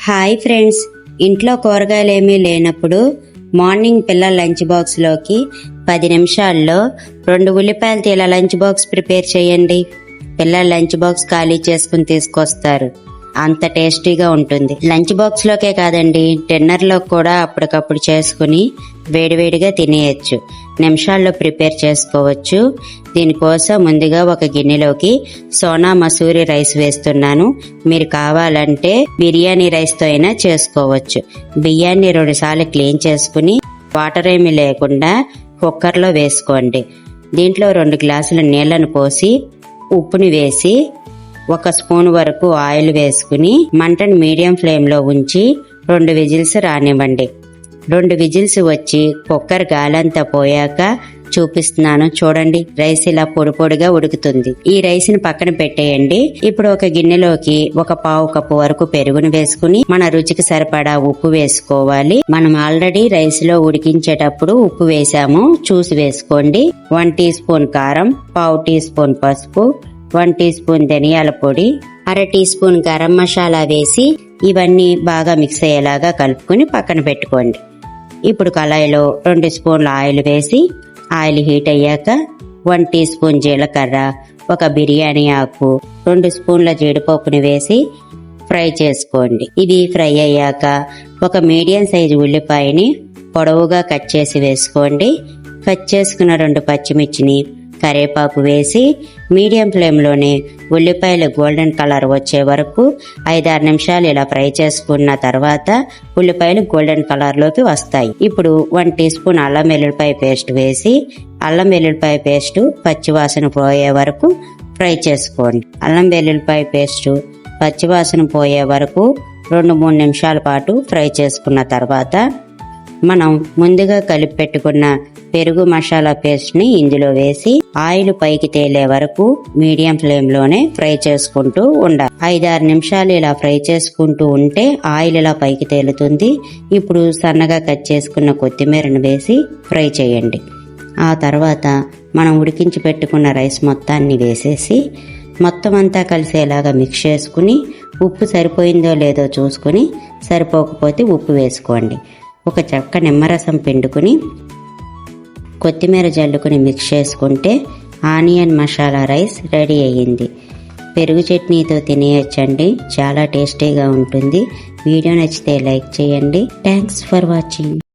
Hi friends. ఇంట్లో కూరగాయలు ఏమీ లేనప్పుడు మార్నింగ్ పిల్లల లంచ్ బాక్స్లోకి పది నిమిషాల్లో రెండు ఉల్లిపాయలు తీల లంచ్ బాక్స్ ప్రిపేర్ చేయండి. పిల్లల లంచ్ బాక్స్ ఖాళీ చేసుకుని తీసుకొస్తారు. అంత టేస్టీగా ఉంటుంది. లంచ్ బాక్స్ లోకే కాదండి డిన్నర్లో కూడా అప్పటికప్పుడు చేసుకుని వేడివేడిగా తినేయచ్చు. నిమిషాల్లో ప్రిపేర్ చేసుకోవచ్చు. దీనికోసం ముందుగా ఒక గిన్నెలోకి సోనా మసూరి రైస్ వేస్తున్నాను. మీరు కావాలంటే బిర్యానీ రైస్తో అయినా చేసుకోవచ్చు. బియ్యాన్ని రెండుసార్లు క్లీన్ చేసుకుని వాటర్ ఏమీ లేకుండా కుక్కర్లో వేసుకోండి. దీంట్లో రెండు గ్లాసుల నీళ్ళను పోసి ఉప్పుని వేసి ఒక స్పూన్ వరకు ఆయిల్ వేసుకుని మంటను మీడియం ఫ్లేమ్లో ఉంచి రెండు విజిల్స్ రానివ్వండి. రెండు విజిల్స్ వచ్చి కుక్కర్ గాలంతా పోయాక చూపిస్తున్నాను. చూడండి రైస్ ఇలా పొడి పొడిగా ఉడుకుతుంది. ఈ రైస్ని పక్కన పెట్టేయండి. ఇప్పుడు ఒక గిన్నెలోకి ఒక పావు కప్పు వరకు పెరుగును వేసుకుని మన రుచికి సరిపడా ఉప్పు వేసుకోవాలి. మనం ఆల్రెడీ రైస్లో ఉడికించేటప్పుడు ఉప్పు వేసాము. చూసి వేసుకోండి. వన్ టీ స్పూన్ కారం పావు టీ స్పూన్ పసుపు వన్ టీ స్పూన్ ధనియాల పొడి అర టీ స్పూన్ గరం మసాలా వేసి ఇవన్నీ బాగా మిక్స్ అయ్యేలాగా కలుపుకొని పక్కన పెట్టుకోండి. ఇప్పుడు కళాయిలో రెండు స్పూన్ల ఆయిల్ వేసి ఆయిల్ హీట్ అయ్యాక వన్ టీ స్పూన్ జీలకర్ర ఒక బిర్యానీ ఆకు రెండు స్పూన్ల జీడిపప్పుని వేసి ఫ్రై చేసుకోండి. ఇది ఫ్రై అయ్యాక ఒక మీడియం సైజు ఉల్లిపాయని పొడవుగా కట్ చేసి వేసుకోండి. కట్ చేసుకున్న రెండు పచ్చిమిర్చిని కరివేపాకు వేసి మీడియం ఫ్లేమ్లోనే ఉల్లిపాయలు గోల్డెన్ కలర్ వచ్చే వరకు ఐదారు నిమిషాలు ఇలా ఫ్రై చేసుకున్న తర్వాత ఉల్లిపాయలు గోల్డెన్ కలర్లోకి వస్తాయి. ఇప్పుడు వన్ టీ స్పూన్ అల్లం వెల్లుల్లిపాయ పేస్ట్ వేసి అల్లం వెల్లుల్లిపాయ పేస్ట్ పచ్చివాసన పోయే వరకు ఫ్రై చేసుకోండి. అల్లం వెల్లుల్లిపాయ పేస్ట్ పచ్చివాసన పోయే వరకు రెండు మూడు నిమిషాల పాటు ఫ్రై చేసుకున్న తర్వాత మనం ముందుగా కలిపి పెట్టుకున్న పెరుగు మసాలా పేస్ట్ని ఇందులో వేసి ఆయిల్ పైకి తేలే వరకు మీడియం ఫ్లేమ్లోనే ఫ్రై చేసుకుంటూ ఉండాలి. ఐదారు నిమిషాలు ఇలా ఫ్రై చేసుకుంటూ ఉంటే ఆయిల్ ఇలా పైకి తేలుతుంది. ఇప్పుడు సన్నగా కట్ చేసుకున్న కొత్తిమీరను వేసి ఫ్రై చేయండి. ఆ తర్వాత మనం ఉడికించి పెట్టుకున్న రైస్ మొత్తాన్ని వేసేసి మొత్తం అంతా కలిసేలాగా మిక్స్ చేసుకుని ఉప్పు సరిపోయిందో లేదో చూసుకుని సరిపోకపోతే ఉప్పు వేసుకోండి. ఒక చెక్క నిమ్మరసం పిండుకుని కొత్తిమీర జల్లుకుని మిక్స్ చేసుకుంటే ఆనియన్ మసాలా రైస్ రెడీ అయ్యింది. పెరుగు చట్నీతో తినేయచ్చండి. చాలా టేస్టీగా ఉంటుంది. వీడియో నచ్చితే లైక్ చేయండి. Thanks for watching